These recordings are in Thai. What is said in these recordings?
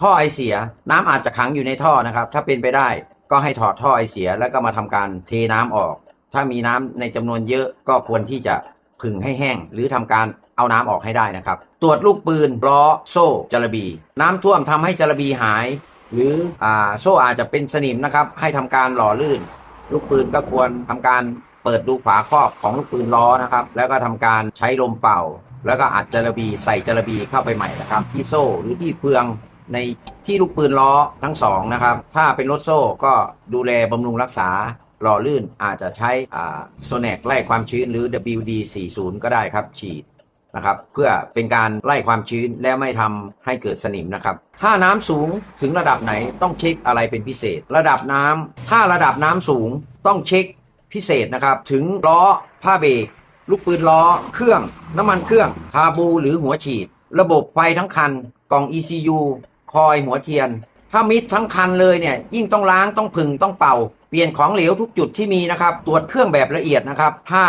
ท่อไอเสีย น้ำอาจจะขังอยู่ในท่อนะครับ ถ้าเป็นไปได้ก็ให้ถอดท่อไอเสียแล้วก็มาทำการเทน้ำออก ถ้ามีน้ำในจำนวนเยอะก็ควรที่จะผึ่งให้แห้ง หรือทำการเอาน้ำออกให้ได้นะครับ ตรวจลูกปืนล้อโซ่จระบี น้ำท่วมทำให้จระบีหาย หรืออ่าโซ่อาจจะเป็นสนิมนะครับ ให้ทำการหล่อลื่น ลูกปืนก็ควรทำการเปิดดูฝาครอบของลูกปืนล้อนะครับ แล้วก็ทำการใช้ลมเป่า แล้วก็อัดจระบีใส่จระบีเข้าไปใหม่นะครับ ที่โซ่หรือที่เฟือง ในที่ลูกปืนล้อทั้งสองนะครับ ถ้าเป็นรถโซ่ก็ดูแลบำรุงรักษาหล่อลื่นอาจจะใช้โซแนกไล่ความชื้นหรือ WD 40ก็ได้ครับฉีดนะครับเพื่อเป็นการไล่ความชื้นและไม่ทำให้เกิดสนิมนะครับ ถ้าน้ำสูงถึงระดับไหนต้องเช็คอะไรเป็นพิเศษ ระดับน้ำถ้าระดับน้ำสูงต้องเช็คพิเศษนะครับ ถึงล้อผ้าเบรกลูกปืนล้อ เครื่อง น้ำมันเครื่องคาบูหรือหัวฉีด ระบบไฟทั้งคันกล่อง ECU คอยหัวเทียน ถ้ามิดทั้งคันเลยเนี่ย ยิ่งต้องล้างต้องผึ่งต้องเป่า เปลี่ยนของเหลวทุกจุดที่มีนะครับ ตรวจเครื่องแบบละเอียดนะครับ ถ้า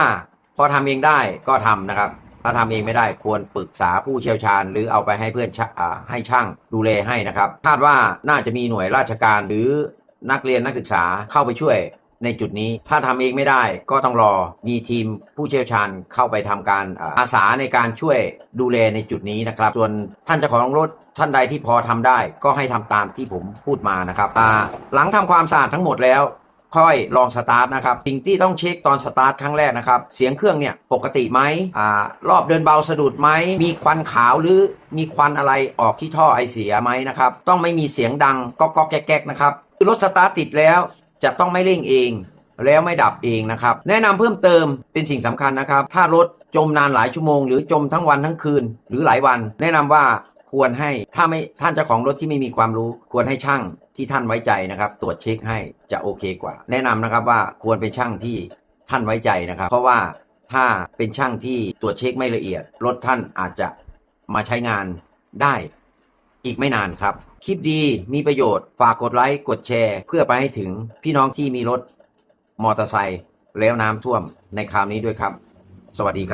พอทำเองได้ก็ทำนะครับ ถ้าทำเองไม่ได้ควรปรึกษาผู้เชี่ยวชาญ หรือเอาไปให้เพื่อนชะอ่าให้ช่างดูแลให้นะครับ คาดว่าน่าจะมีหน่วยราชการหรือนักเรียนนักศึกษาเข้าไปช่วย ในจุดนี้ถ้าทำเองไม่ได้ก็ต้องรอมีทีมผู้เชี่ยวชาญเข้าไปทำการอาสาในการช่วยดูแลในจุดนี้นะครับ ส่วนท่านเจ้าของรถท่านใดที่พอทำได้ ก็ให้ทำตามที่ผมพูดมานะครับหลังทำความสะอาดทั้งหมดแล้ว ค่อยลองสตาร์ทนะครับสิ่งที่ต้องเช็คตอนสตาร์ทครั้งแรกนะครับ เสียงเครื่องเนี่ยปกติไหมอ่ารอบเดินเบาสะดุดไหมมีควันขาวหรือมีควันอะไรออกที่ท่อไอเสียไหมนะครับต้องไม่มีเสียงดังก๊อกก๊อกแก๊กนะครับรถสตาร์ทติดแล้ว จะต้องไม่เร่งเอง แล้วไม่ดับเองนะครับ แนะนำเพิ่มเติมเป็นสิ่งสำคัญนะครับ ถ้ารถจมนานหลายชั่วโมง หรือจมทั้งวันทั้งคืน หรือหลายวัน แนะนำว่าควรให้ถ้าไม่ท่านเจ้าของรถที่ไม่มีความรู้ ควรให้ช่างที่ท่านไว้ใจนะครับ ตรวจเช็คให้จะโอเคกว่า แนะนำนะครับว่าควรเป็นช่างที่ท่านไว้ใจนะครับ เพราะว่าถ้าเป็นช่างที่ตรวจเช็คไม่ละเอียด รถท่านอาจจะมาใช้งานได้อีกไม่นานครับ คลิปดีมีประโยชน์ฝากกดไลค์กดแชร์ เพื่อไปให้ถึงพี่น้องที่มีรถมอเตอร์ไซค์แล้วน้ำท่วมในคราวนี้ด้วยครับ สวัสดีครับ